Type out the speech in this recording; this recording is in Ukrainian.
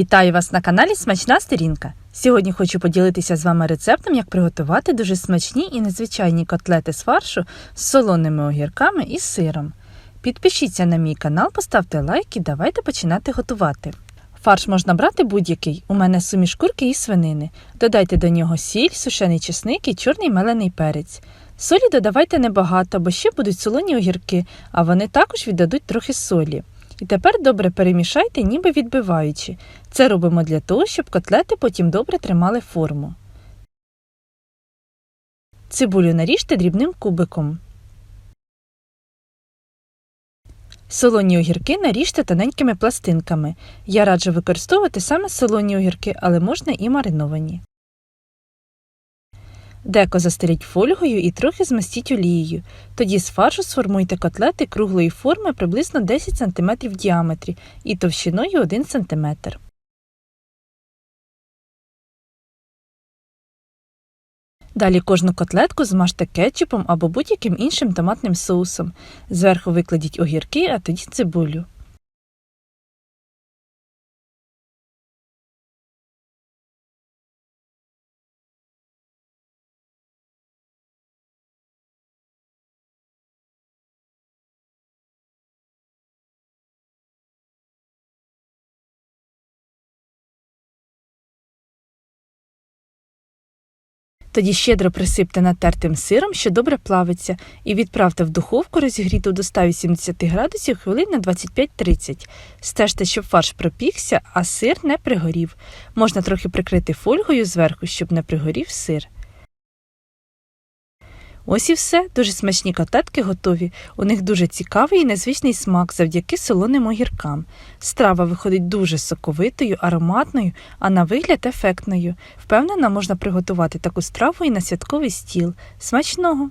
Вітаю вас на каналі Смачна Сторінка. Сьогодні хочу поділитися з вами рецептом, як приготувати дуже смачні і незвичайні котлети з фаршу з солоними огірками і сиром. Підпишіться на мій канал, поставте лайк і давайте починати готувати. Фарш можна брати будь-який. У мене суміш курки і свинини. Додайте до нього сіль, сушений чесник і чорний мелений перець. Солі додавайте небагато, бо ще будуть солоні огірки, а вони також віддадуть трохи солі. І тепер добре перемішайте, ніби відбиваючи. Це робимо для того, щоб котлети потім добре тримали форму. Цибулю наріжте дрібним кубиком. Солоні огірки наріжте тоненькими пластинками. Я раджу використовувати саме солоні огірки, але можна і мариновані. Деко застеліть фольгою і трохи змастіть олією. Тоді з фаршу сформуйте котлети круглої форми приблизно 10 см в діаметрі і товщиною 1 см. Далі кожну котлетку змажте кетчупом або будь-яким іншим томатним соусом. Зверху викладіть огірки, а тоді цибулю. Тоді щедро присипте натертим сиром, що добре плавиться, і відправте в духовку розігріту до 180 градусів хвилин на 25-30. Стежте, щоб фарш пропікся, а сир не пригорів. Можна трохи прикрити фольгою зверху, щоб не пригорів сир. Ось і все. Дуже смачні котлетки готові. У них дуже цікавий і незвичний смак завдяки солоним огіркам. Страва виходить дуже соковитою, ароматною, а на вигляд ефектною. Впевнена, можна приготувати таку страву і на святковий стіл. Смачного!